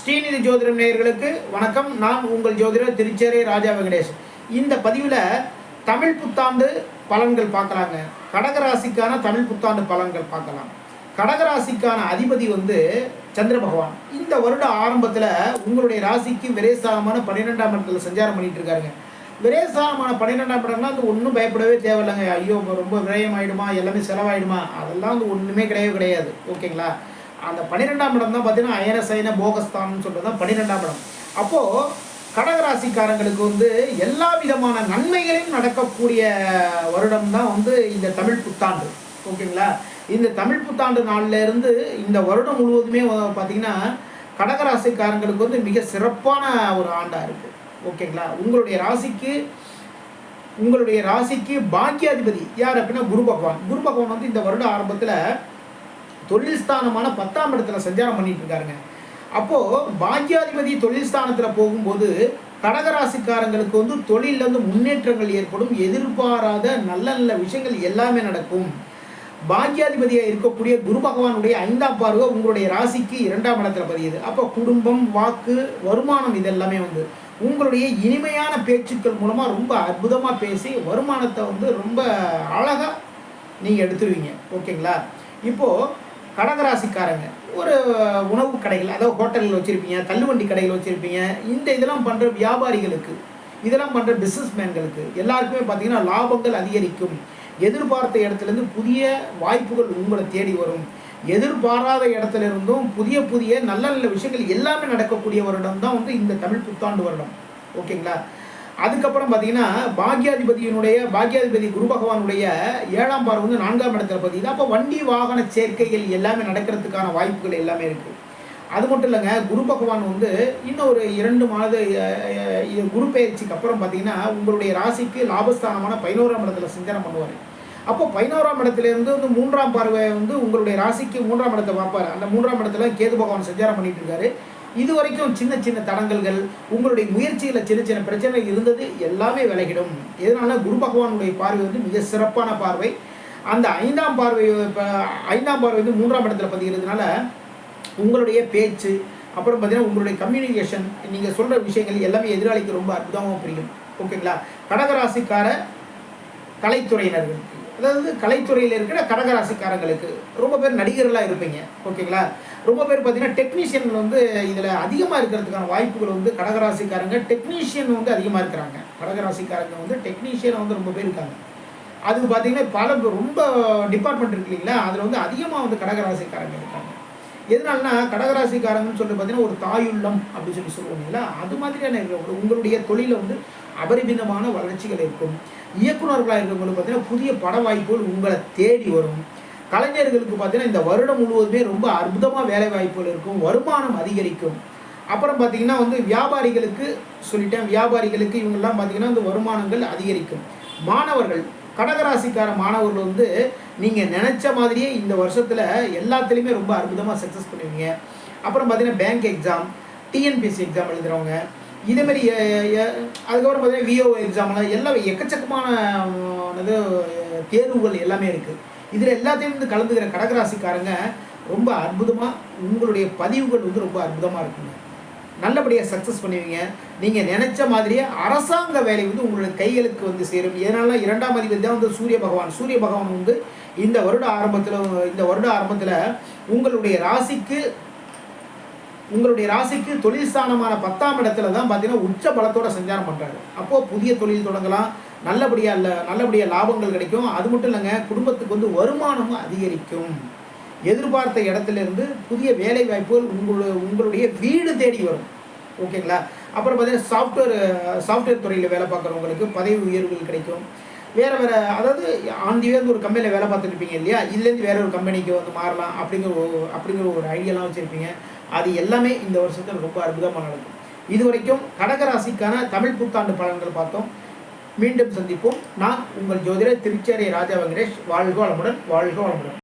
ஸ்ரீநிதி ஜோதிடம் நேயர்களுக்கு வணக்கம். நான் உங்கள் ஜோதிடர் திருச்சேரி ராஜா வெங்கடேஷ். இந்த பதிவில் தமிழ் புத்தாண்டு பலன்கள் பார்க்கலாங்க. கடகராசிக்கான தமிழ் புத்தாண்டு பலன்கள் பார்க்கலாம். கடகராசிக்கான அதிபதி வந்து சந்திர பகவான். இந்த வருட ஆரம்பத்தில் உங்களுடைய ராசிக்கு விரேசாரமான பன்னிரெண்டாம் இடத்துல சஞ்சாரம் பண்ணிட்டு இருக்காருங்க. விரேசாரமான பன்னிரெண்டாம் இடம்னா அது ஒன்றும் பயப்படவே தேவையில்லைங்க. ஐயோ ரொம்ப விரயம் ஆயிடுமா எல்லாமே செலவாயிடுமா? அதெல்லாம் வந்து ஒன்றுமே கிடையவே கிடையாது. ஓகேங்களா? அந்த பன்னிரெண்டாம் இடம் தான் பார்த்தீங்கன்னா அயன சைன போகஸ்தான்னு சொல்கிறது தான் பன்னிரெண்டாம் இடம். அப்போது கடகராசிக்காரங்களுக்கு வந்து எல்லா விதமான நன்மைகளையும் நடக்கக்கூடிய வருடம் தான் வந்து இந்த தமிழ் புத்தாண்டு. ஓகேங்களா? இந்த தமிழ் புத்தாண்டு நாள்ல இருந்து இந்த வருடம் முழுவதுமே பார்த்திங்கன்னா கடகராசிக்காரங்களுக்கு வந்து மிக சிறப்பான ஒரு ஆண்டாக இருக்குது ஓகேங்களா? உங்களுடைய ராசிக்கு உங்களுடைய ராசிக்கு பாக்கியாதிபதி யார் அப்படின்னா குரு பகவான். குரு பகவான் வந்து இந்த வருட ஆரம்பத்தில் தொழில் ஸ்தானமான பத்தாம் இடத்துல சஞ்சாரம் பண்ணிட்டு இருக்காருங்க. அப்போது பாக்கியாதிபதி தொழில் ஸ்தானத்தில் போகும்போது கடகராசிக்காரங்களுக்கு வந்து தொழிலில் வந்து முன்னேற்றங்கள் ஏற்படும் எதிர்பாராத நல்ல நல்ல விஷயங்கள் எல்லாமே நடக்கும். பாக்கியாதிபதியாக இருக்கக்கூடிய குரு பகவானுடைய ஐந்தாம் பார்வை உங்களுடைய ராசிக்கு இரண்டாம் இடத்துல பதியுது. அப்போ குடும்பம் வாக்கு வருமானம் இதெல்லாமே வந்து உங்களுடைய இனிமையான பேச்சுக்கள் மூலமாக ரொம்ப அற்புதமாக பேசி வருமானத்தை வந்து ரொம்ப அழகாக நீங்கள் எடுத்துருவீங்க. ஓகேங்களா? இப்போது கடகராசிக்காரங்க. ஒரு உணவு கடைகள் அதாவது ஹோட்டலில் வச்சுருப்பீங்க தள்ளுவண்டி கடைகள் வச்சுருப்பீங்க இந்த இதெல்லாம் பண்ணுற வியாபாரிகளுக்கு இதெல்லாம் பண்ணுற பிஸ்னஸ் மேன்களுக்கு எல்லாருக்குமே பார்த்தீங்கன்னா லாபங்கள் அதிகரிக்கும். எதிர்பார்த்த இடத்துலேருந்து புதிய வாய்ப்புகள் உங்களை தேடி வரும். எதிர்பாராத இடத்துல இருந்தும் புதிய புதிய நல்ல நல்ல விஷயங்கள் எல்லாமே நடக்கக்கூடிய வருடம் தான் வந்து இந்த தமிழ் புத்தாண்டு வருடம். ஓகேங்களா? அதுக்கப்புறம் பார்த்தீங்கன்னா பாக்யாதிபதியினுடைய பாக்யாதிபதி குரு பகவானுடைய ஏழாம் பார்வை வந்து நான்காம் இடத்துல பார்த்தீங்கன்னா அப்போ வண்டி வாகன சேர்க்கைகள் எல்லாமே நடக்கிறதுக்கான வாய்ப்புகள் எல்லாமே இருக்குது அது மட்டும் இல்லைங்க குரு பகவான் வந்து இன்னும் ஒரு இரண்டு மாத இது குரு பயிற்சிக்கு அப்புறம் பார்த்தீங்கன்னா உங்களுடைய ராசிக்கு லாபஸ்தானமான பதினோராம் இடத்துல சிந்தனை பண்ணுவார். அப்போ பதினோராம் இடத்துலேருந்து வந்து மூன்றாம் பார்வை வந்து உங்களுடைய ராசிக்கு மூன்றாம் இடத்தை பார்ப்பார். அந்த மூன்றாம் இடத்துல கேது பகவான் சஞ்சாரம் பண்ணிட்டு இருக்காரு. இது வரைக்கும் சின்ன சின்ன தடங்கல்கள் உங்களுடைய முயற்சியில் சின்ன சின்ன பிரச்சனை இருந்தது எல்லாமே விலகிடும். எதனால? குரு பகவானுடைய பார்வை வந்து மிக சிறப்பான பார்வை. அந்த ஐந்தாம் பார்வை இப்போ ஐந்தாம் பார்வை வந்து மூன்றாம் இடத்துல பதிகிறதுனால உங்களுடைய பேச்சு அப்புறம் பார்த்தீங்கன்னா உங்களுடைய கம்யூனிகேஷன் நீங்கள் சொல்கிற விஷயங்கள் எல்லாமே எதிராளிக்கு ரொம்ப அற்புதமாக புரியும். ஓகேங்களா? கடகராசிக்கார கலைத்துறையினர்களுக்கு அதாவது கலைத்துறையில் இருக்கிற கடகராசிக்காரங்களுக்கு ரொம்ப பேர் நடிகர்களாக இருப்பீங்க. ஓகேங்களா? ரொம்ப பேர் பார்த்தீங்கன்னா டெக்னீஷியன் வந்து இதில் அதிகமாக இருக்கிறதுக்கான வாய்ப்புகள் வந்து கடகராசிக்காரங்க டெக்னீஷியன் வந்து அதிகமாக இருக்கிறாங்க. கடகராசிக்காரங்க வந்து டெக்னீஷியன் வந்து ரொம்ப பேர் இருக்காங்க. அது பார்த்தீங்கன்னா பல ரொம்ப டிபார்ட்மெண்ட் இருக்கு இல்லைங்களா? அதில் வந்து அதிகமாக வந்து கடகராசிக்காரங்க இருக்காங்க. எதனால்னா கடகராசிக்காரங்கன்னு சொல்லி பார்த்தீங்கன்னா ஒரு தாயுள்ளம் அப்படின்னு சொல்லி சொல்லுவோம் இல்லைங்களா? அது மாதிரியான உங்களுடைய தொழிலில் வந்து அபரிமிதமான வளர்ச்சிகள் இருக்கும் இயக்குனர்களாக இருக்கிறவங்களுக்கு பார்த்தீங்கன்னா புதிய பட வாய்ப்புகள் உங்களை தேடி வரும். கலைஞர்களுக்கு பார்த்தீங்கன்னா இந்த வருடம் முழுவதுமே ரொம்ப அற்புதமாக வேலை வாய்ப்புகள் இருக்கும் வருமானம் அதிகரிக்கும். அப்புறம் பார்த்தீங்கன்னா வந்து வியாபாரிகளுக்கு சொல்லிட்டேன் வியாபாரிகளுக்கு இவங்கெல்லாம் பார்த்தீங்கன்னா இந்த வருமானங்கள் அதிகரிக்கும். மாணவர்கள் கடகராசிக்கார மாணவர்கள் வந்து நீங்கள் நினச்ச மாதிரியே இந்த வருஷத்தில் எல்லாத்துலேயுமே ரொம்ப அற்புதமாக சக்ஸஸ் பண்ணுவீங்க. அப்புறம் பார்த்தீங்கன்னா பேங்க் எக்ஸாம் டிஎன்பிஎஸ்சி எக்ஸாம் எழுதுகிறவங்க இதேமாரி அதுக்கப்புறம் பார்த்தீங்கன்னா விஓ எக்ஸாம்லாம் எல்லாம் எக்கச்சக்கமான இது தேர்வுகள் எல்லாமே இருக்குது இதில் எல்லாத்தையும் வந்து கலந்துக்கிற கடகராசிக்காரங்க ரொம்ப அற்புதமாக உங்களுடைய பதிவுகள் வந்து ரொம்ப அற்புதமாக இருக்குங்க. நல்லபடியாக சக்ஸஸ் பண்ணுவீங்க. நீங்கள் நினச்ச மாதிரியே அரசாங்க வேலை வந்து உங்களுடைய கைகளுக்கு வந்து சேரும். இதனால இரண்டாம் அதிபதி தான் வந்து சூரிய பகவான். சூரிய பகவான் வந்து இந்த வருட ஆரம்பத்தில் இந்த வருட ஆரம்பத்தில் உங்களுடைய ராசிக்கு உங்களுடைய ராசிக்கு தொழில் ஸ்தானமான பத்தாம் இடத்துல தான் பார்த்தீங்கன்னா உச்ச பலத்தோட சஞ்சாரம் பண்ணுறாரு அப்போது புதிய தொழில் தொடங்கலாம். நல்லபடியாக இல்லை நல்லபடியாக லாபங்கள் கிடைக்கும். அது மட்டும் இல்லைங்க குடும்பத்துக்கு வந்து வருமானமும் அதிகரிக்கும். எதிர்பார்த்த இடத்துல இருந்து புதிய வேலை வாய்ப்புகள் உங்களுடைய உங்களுடைய வீடு தேடி வரும். ஓகேங்களா? அப்புறம் பார்த்தீங்கன்னா சாஃப்ட்வேர் சாஃப்ட்வேர் துறையில் வேலை பார்க்குறவங்களுக்கு பதவி உயர்வுகள் கிடைக்கும். வேறு வேறு அதாவது ஆண்டிலேருந்து ஒரு கம்பெனியில் வேலை பார்த்துருப்பீங்க இல்லையா? இதுலேருந்து வேற ஒரு கம்பெனிக்கு வந்து மாறலாம் அப்படிங்கிற ஒரு அப்படிங்கிற ஒரு ஐடியாலாம் வச்சுருப்பீங்க. அது எல்லாமே இந்த வருஷத்தில் ரொம்ப அற்புதமாக நடக்கும். இது வரைக்கும் கடகராசிக்கான தமிழ் புத்தாண்டு பலன்கள் பார்த்தோம். மீண்டும் சந்திப்போம். நான் உங்கள் ஜோதிடர் திருச்சேரி ராஜா வெங்கடேஷ். வாழ்க வளமுடன் வாழ்க வளமுடன்.